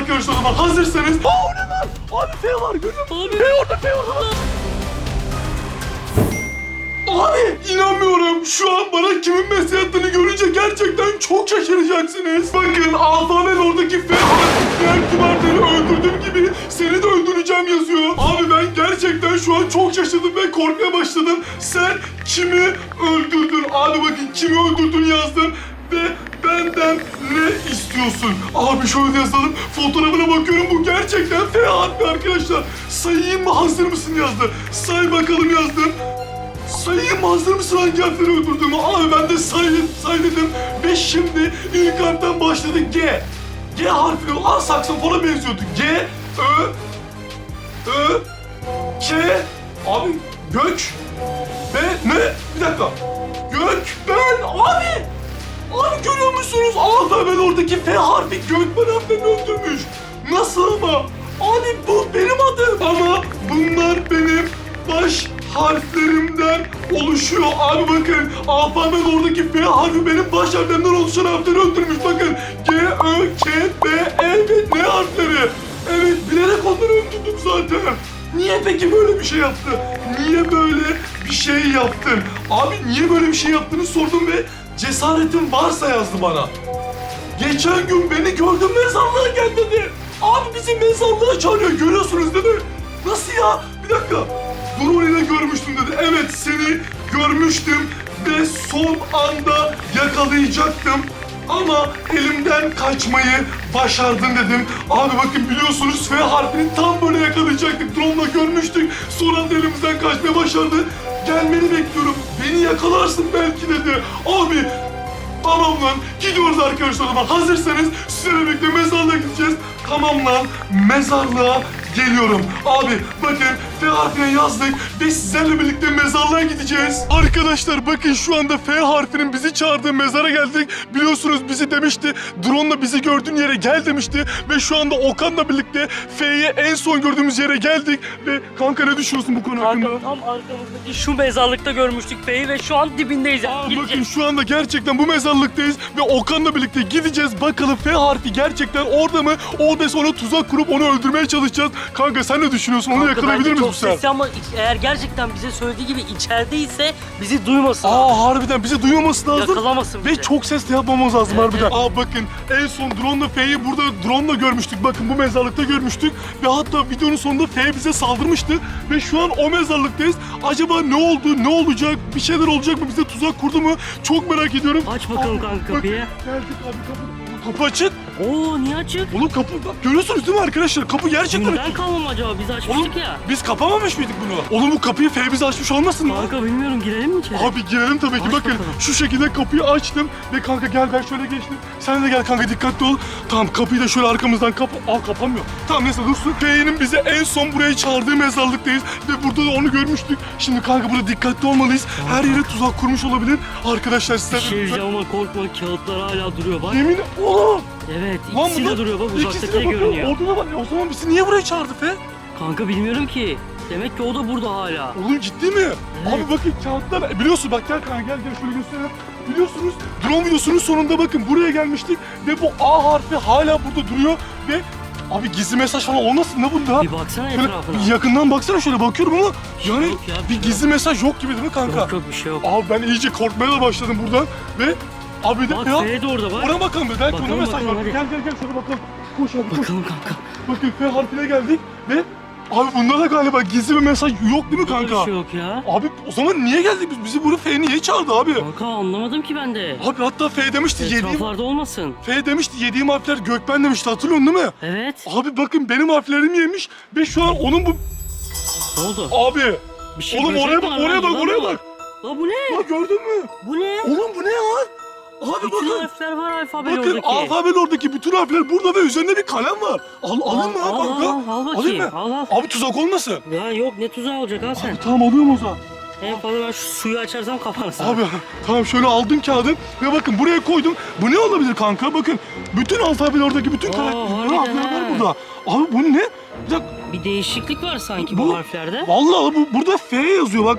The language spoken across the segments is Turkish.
arkadaşlar o zaman hazırsanız. Aa o ne lan? Abi F var görüyor musun? Abi. F orada F orada. Abi inanmıyorum. Şu an bana kimin mesaj attığını görünce gerçekten çok şaşıracaksınız. Bakın alfabenin oradaki F harfi diğer tümerleri öldürdüğüm gibi seni de öldüreceğim yazıyor. Abi ben gerçekten şu an çok şaşırdım ve korkmaya başladım. Sen kimi öldürdün? Abi bakın kimi öldürdün yazdım ve benden ne istiyorsun? Abi şöyle yazalım. Fotoğrafına bakıyorum bu gerçekten F harfi arkadaşlar. Sayayım mı hazır mısın yazdı. Say bakalım yazdım. Sayayım hazır mısın hangi harfleri öldürdüğümü? Abi ben de say, say dedim. Ve şimdi ilk harften başladı G. G harfi Aa saksafona benziyordu. G, Ö, Ö, K, abi gök ve ne? Bir dakika. Gök, ben, abi. Abi görüyor musunuz? Alfabenin oradaki F harfi Gökmen harflerini öldürmüş. Nasıl ama? Abi bu benim adım. Ama bunlar benim baş harflerimden oluşuyor. Abi bakın alfabenin oradaki F harfi benim baş harflerimden oluşan harfleri öldürmüş. Bakın G, Ö, K, B, E ve N harfleri. Evet bilerek onları öldürdüm zaten. Niye peki böyle bir şey yaptı? Niye böyle bir şey yaptın? Abi niye böyle bir şey yaptığını sordum ve cesaretin varsa yazdı bana. Geçen gün beni gördün mezarlığa gel dedi. Abi bizi mezarlığa çağırıyor görüyorsunuz değil mi? Nasıl ya? Bir dakika. Drone ile görmüştüm dedi. Evet seni görmüştüm ve son anda yakalayacaktım. Ama elimden kaçmayı başardın dedim. Abi bakın biliyorsunuz F harfini tam böyle yakalayacaktık. Drone'la görmüştük. Son anda elimizden kaçmayı başardı. Gelmeni bekliyorum. Arkadaşlar o hazırsanız sizlerle birlikte mezarlığa gideceğiz. Tamam lan mezarlığa geliyorum. Abi bakın F harfine yazdık ve sizlerle birlikte mezarlığa gideceğiz. Arkadaşlar bakın şu anda F harfinin bizi çağırdığı mezara geldik. Biliyorsunuz bizi demişti drone'la bizi gördüğün yere gel demişti. Ve şu anda Okan'la birlikte F'ye en son gördüğümüz yere geldik. Ve kanka ne düşünüyorsun bu konu hakkında? Kanka tam arkamızdaki şu mezarlıkta görmüştük Bey'i ve şu an dibindeyiz. yani. Aa, bakın Gideceğiz. şu anda gerçekten bu mezarlıktayız ve Okan'la birlikte gideceğiz. Bakalım F harfi gerçekten orada mı? Oradaysa ona tuzak kurup onu öldürmeye çalışacağız. Kanka sen ne düşünüyorsun? Onu Kanka yakalayabilir miyiz bu çok sefer? sesli ama iç- eğer gerçekten bize söylediği gibi içerideyse bizi duymasın. Aa harbiden bize duymaması lazım. Yakalamasın Ve bizi. çok sesli yapmamız lazım Evet, harbiden. evet. Aa bakın en son drone'la F'yi burada drone'la görmüştük. Bakın bu mezarlıkta görmüştük. Ve hatta videonun sonunda F bize saldırmıştı. Ve şu an o mezarlıktayız. Acaba ne oldu? Ne olacak? Bir şeyler olacak mı? Bize tuzak kurdu mu? Çok merak ediyorum. Aç bakalım Aa, kanka bakın, kapıyı. Geldik abi kapı. Kapı açık. Oo niye açık? Oğlum kapı bak görüyorsunuz değil mi arkadaşlar? Kapı gerçekten açık. kalma mı acaba? Biz açmıştık Oğlum ya. biz kapamamış mıydık bunu? Oğlum bu kapıyı F bize açmış olmasın mı? Kanka bilmiyorum girelim mi içeri? Abi girelim tabii ki Aç bakın bakalım. şu şekilde kapıyı açtım ve kanka gel ben şöyle geçtim. Sen de gel kanka dikkatli ol. Tamam kapıyı da şöyle arkamızdan kapa... Aa kapanmıyor. Tamam neyse dursun. F'nin bize en son buraya çağırdığı mezarlıktayız ve burada da onu görmüştük. Şimdi kanka burada dikkatli olmalıyız. Her yere tuzak kurmuş olabilir. Arkadaşlar Bir sizler şey diyeceğim ama korkma kağıtlar hala duruyor bak. Yemin oğlum. Evet Lan ikisi de duruyor bak İkisi de bakıyor. görünüyor. Orada da var. O zaman bizi niye buraya çağırdı Fe? Kanka bilmiyorum ki. Demek ki o da burada hala. Oğlum ciddi mi? Abi bakın kağıtlar e, biliyorsun bak gel kanka gel gel şöyle gösterelim. Biliyorsunuz drone videosunun sonunda bakın buraya gelmiştik ve bu A harfi hala burada duruyor ve abi gizli mesaj falan olmasın ne bunda? Bir baksana Şöyle etrafına. yakından baksana şöyle bakıyorum ama yani yok ya, bir bir şey gizli mesaj yok gibi değil mi kanka? Yok yok bir şey yok. Abi ben iyice korkmaya da başladım buradan ve abi de Bak ya F de orada bak. ona bakalım bir belki Bakalım, ona mesaj bakalım, var. hadi. Gel gel gel şöyle bakalım. Koş abi koş. Bakalım kanka. Bakın F harfine geldik ve abi bunda da galiba gizli bir mesaj yok değil mi kanka? bir şey yok ya. Abi o zaman niye geldik biz? Bizi buraya F niye çağırdı abi? Kanka anlamadım ki ben de. Abi hatta F demişti yediğim... Etraflarda olmasın. F demişti yediğim harfler Gökben demişti hatırlıyorsun değil mi? Evet. Abi bakın benim harflerimi yemiş ve şu an onun bu... Ne oldu? Abi! Bir şey Oğlum böcek oraya bak var oraya lan, bak oraya bak! La bu ne? Bak gördün mü? Bu ne? Oğlum bu ne ya? Abi Bütün bakın! harfler var alfabeli Bakın oradaki. alfabeli oradaki bütün harfler burada ve üzerinde bir kalem var. Al, alayım mı al, al, al, al Alayım bakayım. mı? Al al. Abi tuzak olmasın. Ya yok ne tuzağı olacak al sen. Abi tamam alıyorum o zaman. En fazla ben şu suyu açarsam kaparsın. Abi tamam şöyle aldım kağıdı ve bakın buraya koydum. Bu ne olabilir kanka? Bakın bütün alfabeli oradaki bütün Aa, karakterler harbiden harfler var ha. burada. Abi bu ne? Bir dakika. Bir değişiklik var sanki bu, Bu- harflerde. Vallahi bu burada F yazıyor bak.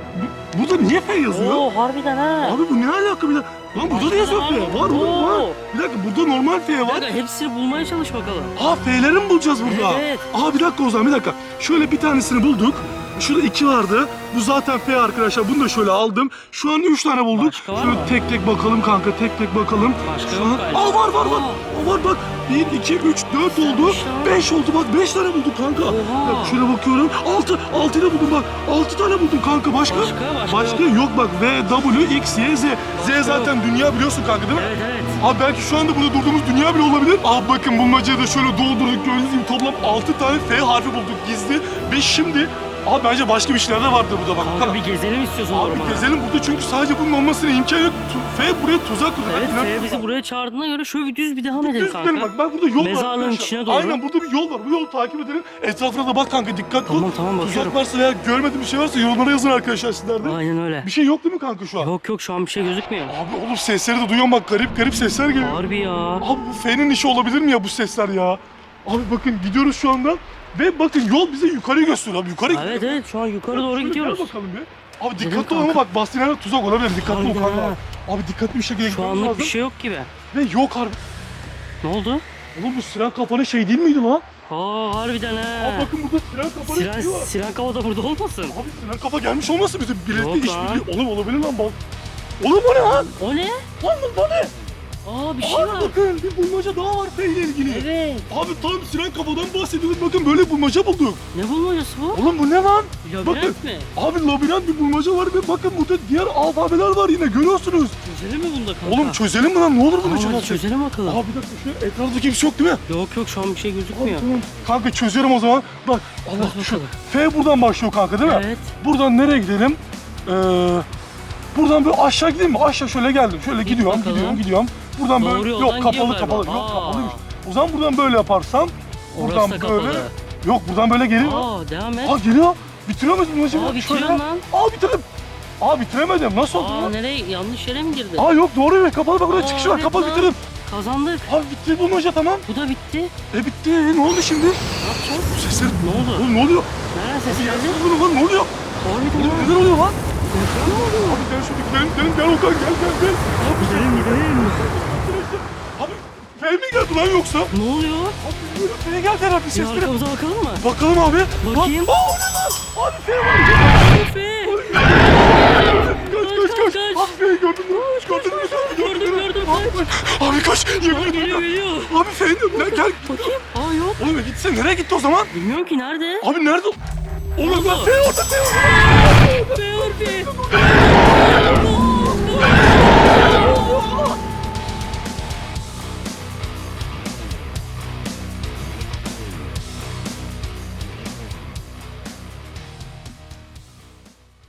Burada niye F yazıyor? Oo harbiden ha. Abi bu ne alaka bir dakika? Lan burada da yazıyor F. Var oğlum var. Bir dakika burada normal F var. dakika hepsini bulmaya çalış bakalım. Aa F'leri mi bulacağız burada? Evet. Aa bir dakika o zaman bir dakika. Şöyle bir tanesini bulduk. Şurada iki vardı. Bu zaten F arkadaşlar. Bunu da şöyle aldım. Şu an üç tane bulduk. Başka var Şöyle mı? tek tek bakalım kanka. Tek tek bakalım. Başka Şu yok an... galiba. Aa var var var. Aa. Aa, var bak. Bir, iki, üç, dört oldu. Beş oldu bak. Beş tane bulduk kanka. Oha. Şöyle bakıyorum. Altı. Altıyı da buldum bak. Altı tane buldum kanka. Başka? Başka, başka yok. bak. V, W, X, Y, Z. Z zaten dünya biliyorsun kanka değil mi? Evet evet. Abi belki şu anda burada durduğumuz dünya bile olabilir. Abi bakın bulmacayı da şöyle doldurduk gördüğünüz gibi toplam 6 tane F harfi bulduk gizli. Ve şimdi abi bence başka bir şeyler de vardır burada bak. Kanka bir gezelim istiyorsun Abi ormana. gezelim burada çünkü sadece bunun olmasına imkan yok. Tu- F buraya tuzak kurdu. Evet Ben. F bizi buraya çağırdığına göre şöyle bir düz bir devam edelim Düz kanka. gidelim bak. Bak burada yol var. Mezarlığın arkadaşlar. içine doğru. Aynen burada bir yol var. Bu yolu takip edelim. Etrafına da bak kanka dikkatli ol. Tamam, tamam, bakıyorum. Tuzak varsa veya görmediğim bir şey varsa yorumlara yazın arkadaşlar sizler de. Aynen öyle. Bir şey yok değil mi kanka şu an? Yok yok şu an bir şey gözükmüyor. Abi oğlum sesleri de duyuyorum bak garip garip sesler geliyor. Harbi ya. Abi bu F'nin işi olabilir mi ya bu sesler ya? Abi bakın gidiyoruz şu anda ve bakın yol bize yukarı gösteriyor abi yukarı Evet evet şu an yukarı doğru Şöyle gidiyoruz. Gel bakalım bir. Abi dikkatli ol ama bak Bastinler'e tuzak olabilir dikkatli ol Harbiden kanka. ha. Abi dikkatli bir şekilde Şu gitmemiz anlık lazım. bir şey yok gibi. Ve yok harbi. Ne oldu? Oğlum bu siren kafanın şey değil miydi lan? Aa harbiden Abi bakın burada siren kafanın Siren, şeyi var. Siren Kava da burada olmasın? Abi siren kafa gelmiş olmasın bizim birlikte Yok işbirliği. Oğlum olabilir lan bak. Oğlum o ne lan? O ne? Lan bu ne? Aa bir şey Abi var. bakın bir bulmaca daha var F ile ilgili. Evet. Abi tam siren kafadan bahsediyoruz. Bakın böyle bulmaca bulduk. Ne bulmacası bu? Oğlum bu ne lan? Bakın. Labirent mi? Abi labirent bir bulmaca var ve bakın burada diğer alfabeler var yine görüyorsunuz. Çözelim mi bunda kanka? Oğlum çözelim mi lan ne olur bunu Tamam hadi çözelim. çözelim bakalım. Abi bir dakika şu etrafta kimse yok değil mi? Yok yok şu an bir şey Abi gözükmüyor. tamam. Kanka çözüyorum o zaman. Bak Allah Bak bakalım. F buradan başlıyor kanka değil mi? Evet. Buradan nereye gidelim? Ee, buradan böyle aşağı gidelim mi? Aşağı şöyle geldim. Şöyle gidiyorum, bakalım. gidiyorum, gidiyorum. Buradan Doğru böyle yoldan yok kapalı kapalı. galiba. Yok Aa. kapalıymış. O zaman buradan böyle yaparsam Orası buradan da böyle. kapalı. Yok buradan böyle geliyor. Aa devam et. Aa geliyor. Bitiriyor muyuz bunu acaba? Aa, bitiriyorsun lan. Aa bitirdim. Aa bitiremedim. Nasıl oldu Aa lan? nereye yanlış yere mi girdi? Aa yok doğru evet kapalı bak orada Aa, çıkış var. evet Kapalı lan. bitirdim. Kazandık. Abi bitti bulmaca tamam. Bu da bitti. E bitti. Ne oldu şimdi? Ne yapacağız? Bu sesler Ne oldu? Oğlum ne oluyor? Nereden ses Ya, geldi? ne oluyor lan? Ne oluyor? Harbiden Oğlum neler oluyor lan? Abi gel şurada gidelim gel gel gel gel. Abi Gidelim gidelim. Abi F mi geldi lan yoksa? Ne oluyor? Abi böyle F geldi herhalde Bir sesleri. arkamıza bakalım mı? Bakalım abi. Bakayım. Lan, aa o ne lan? Abi F var. Efe. Kaç kaç kaç. kaç. Abi F'yi gördün mü? Gördün mü? Gördüm gördüm kaç. Abi kaç. Yemin geliyor. Abi F'yi ne? Gel. Bakayım. Aa yok. Oğlum e, gitse nereye gitti o zaman? Bilmiyorum ki nerede? Abi nerede? Oğlum lan oldu? F orada F orada.